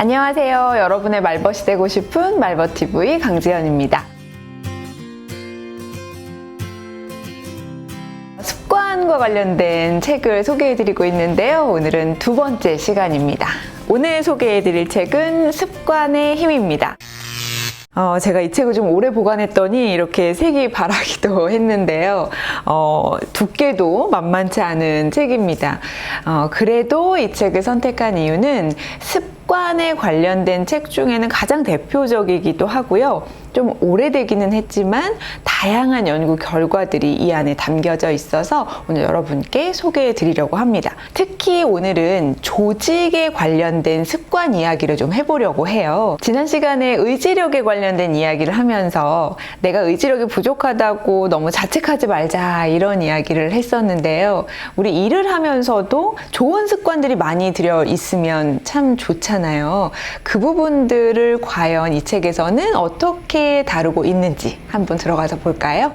안녕하세요. 여러분의 말벗이 되고 싶은 말벗TV 강지연입니다. 습관과 관련된 책을 소개해드리고 있는데요. 오늘은 두 번째 시간입니다. 오늘 소개해드릴 책은 습관의 힘입니다. 어, 제가 이 책을 좀 오래 보관했더니 이렇게 색이 바라기도 했는데요. 어, 두께도 만만치 않은 책입니다. 어, 그래도 이 책을 선택한 이유는 습 관에 관련된 책 중에는 가장 대표적이기도 하고요. 좀 오래되기는 했지만 다양한 연구 결과들이 이 안에 담겨져 있어서 오늘 여러분께 소개해 드리려고 합니다. 특히 오늘은 조직에 관련된 습관 이야기를 좀 해보려고 해요. 지난 시간에 의지력에 관련된 이야기를 하면서 내가 의지력이 부족하다고 너무 자책하지 말자 이런 이야기를 했었는데요. 우리 일을 하면서도 좋은 습관들이 많이 들여 있으면 참 좋잖아요. 그 부분들을 과연 이 책에서는 어떻게 다루고 있는지 한번 들어가서 볼까요?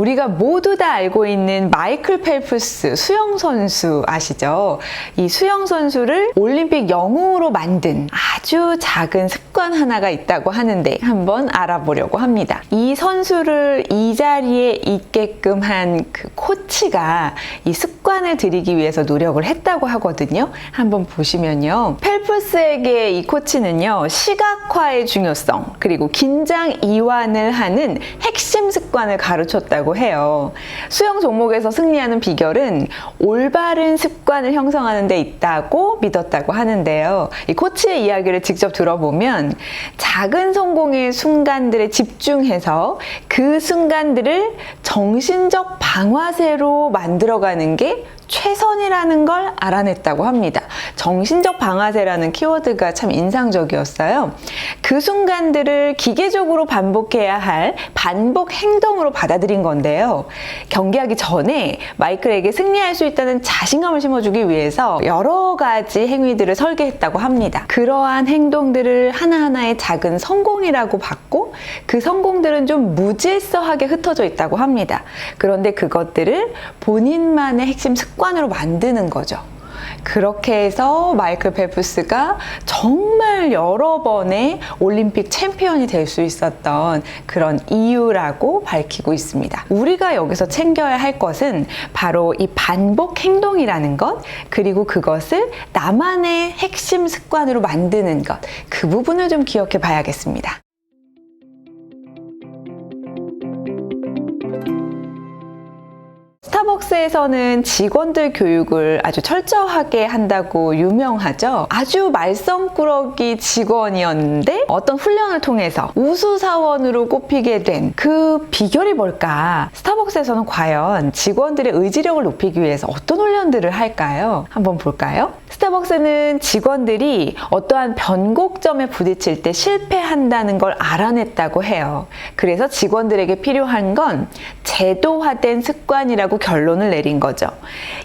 우리가 모두 다 알고 있는 마이클 펠프스 수영 선수 아시죠? 이 수영 선수를 올림픽 영웅으로 만든 아주 작은 습관 하나가 있다고 하는데 한번 알아보려고 합니다. 이 선수를 이 자리에 있게끔 한 그 코치가 이 습관을 들이기 위해서 노력을 했다고 하거든요. 한번 보시면요. 펠프스에게 이 코치는요. 시각화의 중요성 그리고 긴장 이완을 하는 핵심 습관을 가르쳤다고 해요. 수영 종목에서 승리하는 비결은 올바른 습관을 형성하는 데 있다고 믿었다고 하는데요. 이 코치의 이야기를 직접 들어보면 작은 성공의 순간들에 집중해서 그 순간들을 정신적 방아쇠로 만들어가는 게 최선이라는 걸 알아냈다고 합니다. 정신적 방아쇠라는 키워드가 참 인상적이었어요. 그 순간들을 기계적으로 반복해야 할 반복 행동으로 받아들인 건데요. 경기하기 전에 마이클에게 승리할 수 있다는 자신감을 심어주기 위해서 여러 가지 행위들을 설계했다고 합니다. 그러한 행동들을 하나하나의 작은 성공이라고 봤고 그 성공들은 좀 무질서하게 흩어져 있다고 합니다. 그런데 그것들을 본인만의 핵심 습관 으로 만드는 거죠. 그렇게 해서 마이클 펠프스가 정말 여러 번의 올림픽 챔피언이 될 수 있었던 그런 이유라고 밝히고 있습니다. 우리가 여기서 챙겨야 할 것은 바로 이 반복 행동이라는 것, 그리고 그것을 나만의 핵심 습관으로 만드는 것, 그 부분을 좀 기억해 봐야겠습니다. 스타벅스에서는 직원들 교육을 아주 철저하게 한다고 유명하죠. 아주 말썽꾸러기 직원이었는데 어떤 훈련을 통해서 우수사원으로 꼽히게 된 그 비결이 뭘까? 스타벅스에서는 과연 직원들의 의지력을 높이기 위해서 어떤 훈련들을 할까요? 한번 볼까요? 스타벅스는 직원들이 어떠한 변곡점에 부딪힐 때 실패한다는 걸 알아냈다고 해요. 그래서 직원들에게 필요한 건 제도화된 습관이라고 결론을 내린 거죠.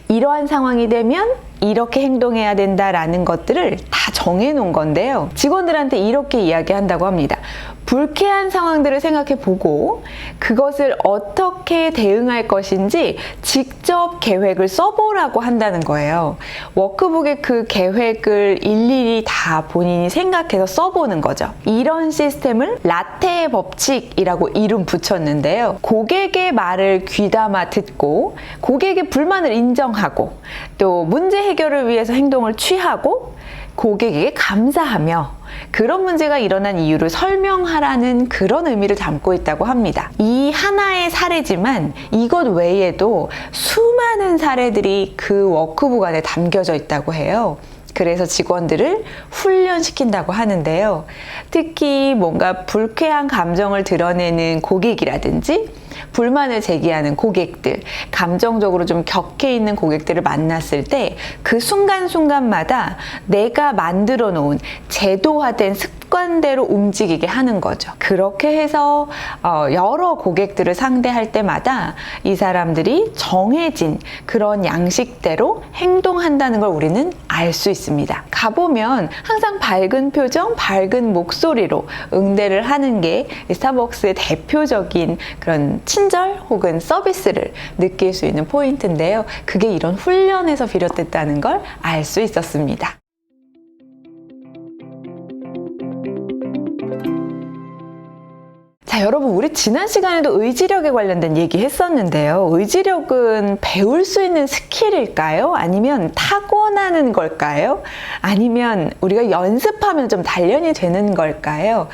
이러한 상황이 되면 이렇게 행동해야 된다라는 것들을 다 정해 놓은 건데요. 직원들한테 이렇게 이야기한다고 합니다. 불쾌한 상황들을 생각해 보고 그것을 어떻게 대응할 것인지 직접 계획을 써보라고 한다는 거예요. 워크북에 그 계획을 일일이 다 본인이 생각해서 써보는 거죠. 이런 시스템을 라테의 법칙이라고 이름 붙였는데요. 고객의 말을 귀담아 듣고 고객의 불만을 인정하고 또 문제 해결을 위해서 행동을 취하고 고객에게 감사하며 그런 문제가 일어난 이유를 설명하라는 그런 의미를 담고 있다고 합니다. 이 하나의 사례지만 이것 외에도 수많은 사례들이 그 워크북 안에 담겨져 있다고 해요. 그래서 직원들을 훈련시킨다고 하는데요. 특히 뭔가 불쾌한 감정을 드러내는 고객이라든지 불만을 제기하는 고객들, 감정적으로 좀 격해 있는 고객들을 만났을 때 그 순간순간마다 내가 만들어 놓은 제도화된 습관 습관대로 움직이게 하는 거죠. 그렇게 해서 어, 여러 고객들을 상대할 때마다 이 사람들이 정해진 그런 양식대로 행동한다는 걸 우리는 알 수 있습니다. 가보면 항상 밝은 표정, 밝은 목소리로 응대를 하는 게이 스타벅스의 대표적인 그런 친절 혹은 서비스를 느낄 수 있는 포인트인데요. 그게 이런 훈련에서 비롯됐다는 걸 알 수 있었습니다. 자, 여러분, 우리 지난 시간에도 의지력에 관련된 얘기 했었는데요. 의지력은 배울 수 있는 스킬일까요? 아니면 타고나는 걸까요? 아니면 우리가 연습하면 좀 단련이 되는 걸까요?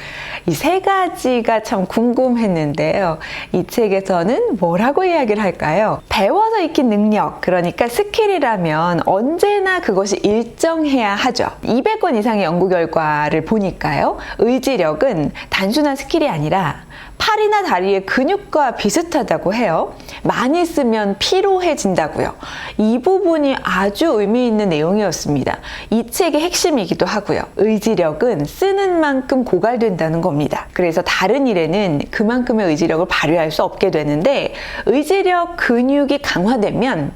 이 세 가지가 참 궁금했는데요. 이 책에서는 뭐라고 이야기를 할까요? 배워서 익힌 능력, 그러니까 스킬이라면 언제나 그것이 일정해야 하죠. 200건 이상의 연구 결과를 보니까요. 의지력은 단순한 스킬이 아니라 팔이나 다리의 근육과 비슷하다고 해요. 많이 쓰면 피로해진다고요. 이 부분이 아주 의미 있는 내용이었습니다. 이 책의 핵심이기도 하고요. 의지력은 쓰는 만큼 고갈된다는 겁니다. 그래서 다른 일에는 그만큼의 의지력을 발휘할 수 없게 되는데 의지력 근육이 강화되면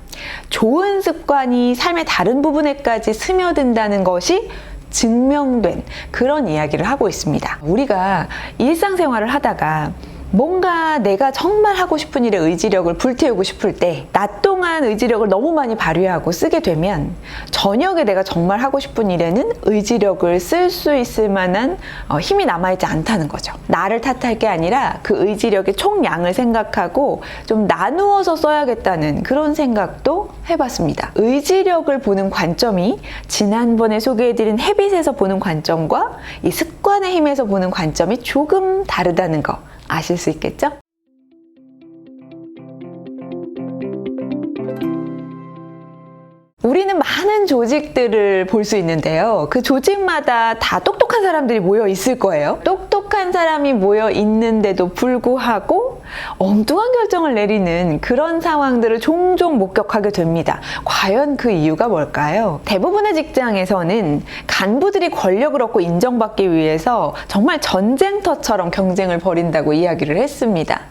좋은 습관이 삶의 다른 부분에까지 스며든다는 것이 증명된 그런 이야기를 하고 있습니다. 우리가 일상생활을 하다가 뭔가 내가 정말 하고 싶은 일에 의지력을 불태우고 싶을 때, 낮 동안 의지력을 너무 많이 발휘하고 쓰게 되면, 저녁에 내가 정말 하고 싶은 일에는 의지력을 쓸 수 있을 만한 어, 힘이 남아있지 않다는 거죠. 나를 탓할 게 아니라 그 의지력의 총량을 생각하고 좀 나누어서 써야겠다는 그런 생각도 해봤습니다. 의지력을 보는 관점이 지난번에 소개해드린 헤빗에서 보는 관점과 이 습관의 힘에서 보는 관점이 조금 다르다는 거. 아실 수 있겠죠? 우리는 많은 조직들을 볼 수 있는데요. 그 조직마다 다 똑똑한 사람들이 모여 있을 거예요. 똑똑한 사람이 모여 있는데도 불구하고 엉뚱한 결정을 내리는 그런 상황들을 종종 목격하게 됩니다. 과연 그 이유가 뭘까요? 대부분의 직장에서는 간부들이 권력을 얻고 인정받기 위해서 정말 전쟁터처럼 경쟁을 벌인다고 이야기를 했습니다.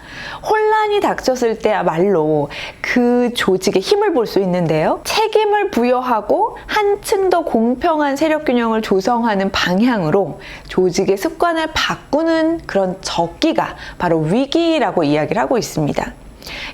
혼란이 닥쳤을 때야말로 그 조직의 힘을 볼 수 있는데요. 책임을 부여하고 한층 더 공평한 세력 균형을 조성하는 방향으로 조직의 습관을 바꾸는 그런 적기가 바로 위기라고 이야기를 하고 있습니다.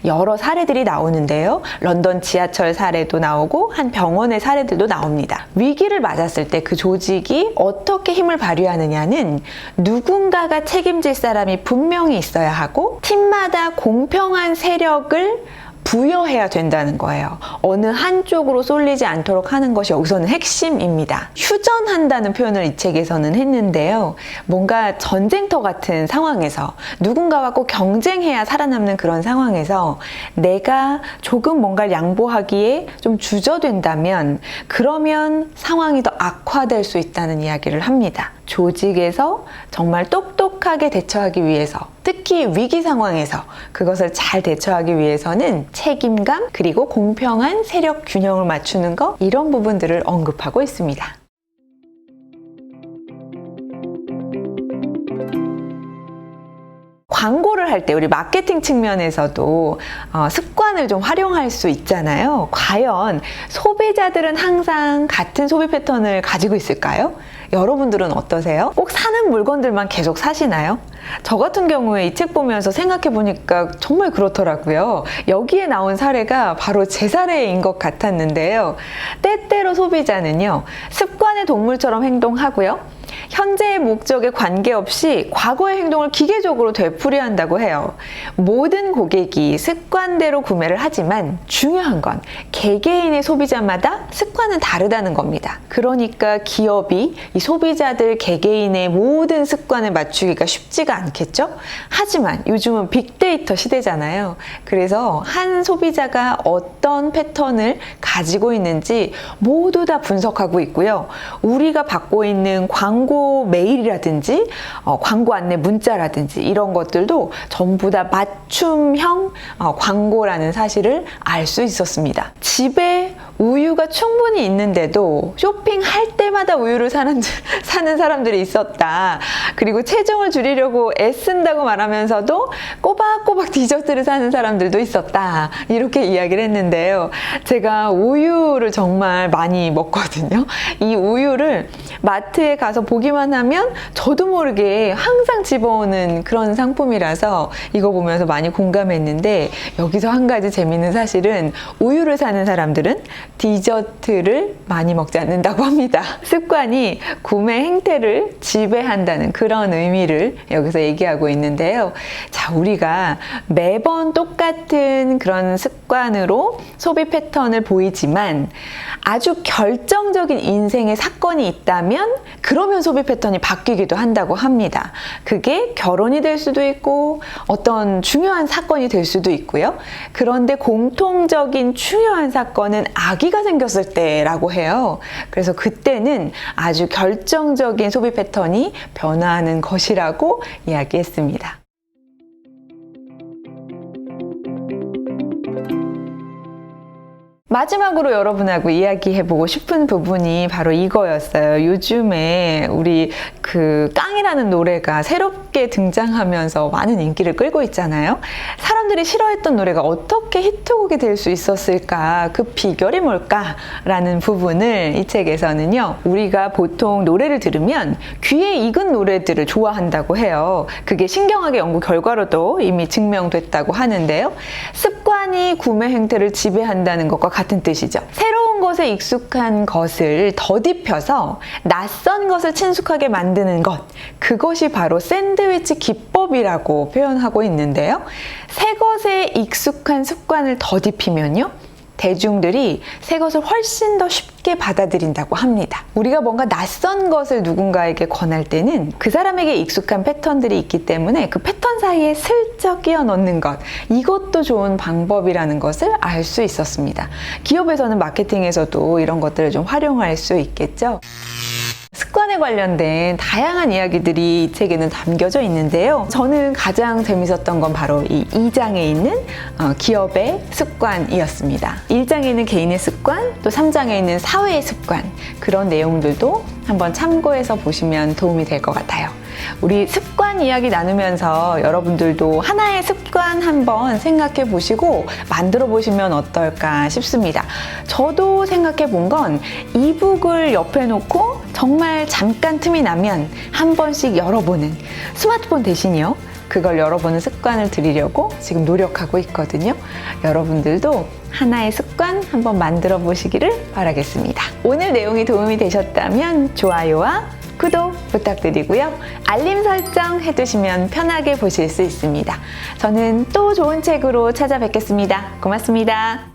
여러 사례들이 나오는데요. 런던 지하철 사례도 나오고 한 병원의 사례들도 나옵니다. 위기를 맞았을 때 그 조직이 어떻게 힘을 발휘하느냐는 누군가가 책임질 사람이 분명히 있어야 하고 팀마다 공평한 세력을 부여해야 된다는 거예요. 어느 한쪽으로 쏠리지 않도록 하는 것이 여기서는 핵심입니다. 휴전한다는 표현을 이 책에서는 했는데요. 뭔가 전쟁터 같은 상황에서 누군가와 꼭 경쟁해야 살아남는 그런 상황에서 내가 조금 뭔가를 양보하기에 좀 주저된다면 그러면 상황이 더 악화될 수 있다는 이야기를 합니다. 조직에서 정말 똑똑하게 대처하기 위해서 특히 위기 상황에서 그것을 잘 대처하기 위해서는 책임감 그리고 공평한 세력 균형을 맞추는 것 이런 부분들을 언급하고 있습니다. 광고를 할 때 우리 마케팅 측면에서도 어, 습관을 좀 활용할 수 있잖아요. 과연 소비자들은 항상 같은 소비 패턴을 가지고 있을까요? 여러분들은 어떠세요? 꼭 사는 물건들만 계속 사시나요? 저 같은 경우에 이 책 보면서 생각해 보니까 정말 그렇더라고요. 여기에 나온 사례가 바로 제 사례인 것 같았는데요. 때때로 소비자는요, 습관의 동물처럼 행동하고요. 현재의 목적에 관계없이 과거의 행동을 기계적으로 되풀이한다고 해요. 모든 고객이 습관대로 구매를 하지만 중요한 건 개개인의 소비자마다 습관은 다르다는 겁니다. 그러니까 기업이 이 소비자들 개개인의 모든 습관을 맞추기가 쉽지가 않겠죠? 하지만 요즘은 빅데이터 시대잖아요. 그래서 한 소비자가 어떤 패턴을 가지고 있는지 모두 다 분석하고 있고요. 우리가 받고 있는 광고 메일이라든지 어, 광고 안내 문자라든지 이런 것들도 전부 다 맞춤형 어, 광고라는 사실을 알 수 있었습니다. 집에 우유가 충분히 있는데도 쇼핑할 때마다 우유를 사는, 사는 사람들이 있었다. 그리고 체중을 줄이려고 애쓴다고 말하면서도 꼬박꼬박 디저트를 사는 사람들도 있었다. 이렇게 이야기를 했는데요. 제가 우유를 정말 많이 먹거든요. 이 우유를 마트에 가서 보기만 하면 저도 모르게 항상 집어오는 그런 상품이라서 이거 보면서 많이 공감했는데 여기서 한 가지 재밌는 사실은 우유를 사는 사람들은 디저트를 많이 먹지 않는다고 합니다. 습관이 구매 행태를 지배한다는 그런 의미를 여기서 얘기하고 있는데요. 자, 우리가 매번 똑같은 그런 습관으로 소비 패턴을 보이지만 아주 결정적인 인생의 사건이 있다면 그러면 소비 패턴이 바뀌기도 한다고 합니다. 그게 결혼이 될 수도 있고 어떤 중요한 사건이 될 수도 있고요. 그런데 공통적인 중요한 사건은 아기 가 생겼을 때라고 해요. 그래서 그때는 아주 결정적인 소비 패턴이 변화하는 것이라고 이야기했습니다. 마지막으로 여러분하고 이야기해보고 싶은 부분이 바로 이거였어요. 요즘에 우리 그 깡이라는 노래가 새롭게 등장하면서 많은 인기를 끌고 있잖아요. 사람들이 싫어했던 노래가 어떻게 히트곡이 될 수 있었을까? 그 비결이 뭘까라는 부분을 이 책에서는요. 우리가 보통 노래를 들으면 귀에 익은 노래들을 좋아한다고 해요. 그게 신경학의 연구 결과로도 이미 증명됐다고 하는데요. 습관이 구매 행태를 지배한다는 것과 같은 뜻이죠. 새로운 것에 익숙한 것을 더딥혀서 낯선 것을 친숙하게 만드는 것. 그것이 바로 샌드위치 기법이라고 표현하고 있는데요. 새 것에 익숙한 습관을 더딥히면요. 대중들이 새 것을 훨씬 더 쉽게 받아들인다고 합니다. 우리가 뭔가 낯선 것을 누군가에게 권할 때는 그 사람에게 익숙한 패턴들이 있기 때문에 그 패턴 사이에 슬쩍 끼워 넣는 것, 이것도 좋은 방법이라는 것을 알 수 있었습니다. 기업에서는 마케팅에서도 이런 것들을 좀 활용할 수 있겠죠. 습관에 관련된 다양한 이야기들이 이 책에는 담겨져 있는데요. 저는 가장 재밌었던 건 바로 이 2장에 있는 어, 기업의 습관이었습니다. 1장에 있는 개인의 습관, 또 3장에 있는 사회의 습관, 그런 내용들도 한번 참고해서 보시면 도움이 될 것 같아요. 우리 습관 이야기 나누면서 여러분들도 하나의 습관 한번 생각해 보시고 만들어 보시면 어떨까 싶습니다. 저도 생각해 본 건 이북을 옆에 놓고 정말 잠깐 틈이 나면 한 번씩 열어보는 스마트폰 대신이요. 그걸 열어보는 습관을 들이려고 지금 노력하고 있거든요. 여러분들도 하나의 습관 한번 만들어 보시기를 바라겠습니다. 오늘 내용이 도움이 되셨다면 좋아요와 구독 부탁드리고요. 알림 설정 해두시면 편하게 보실 수 있습니다. 저는 또 좋은 책으로 찾아뵙겠습니다. 고맙습니다.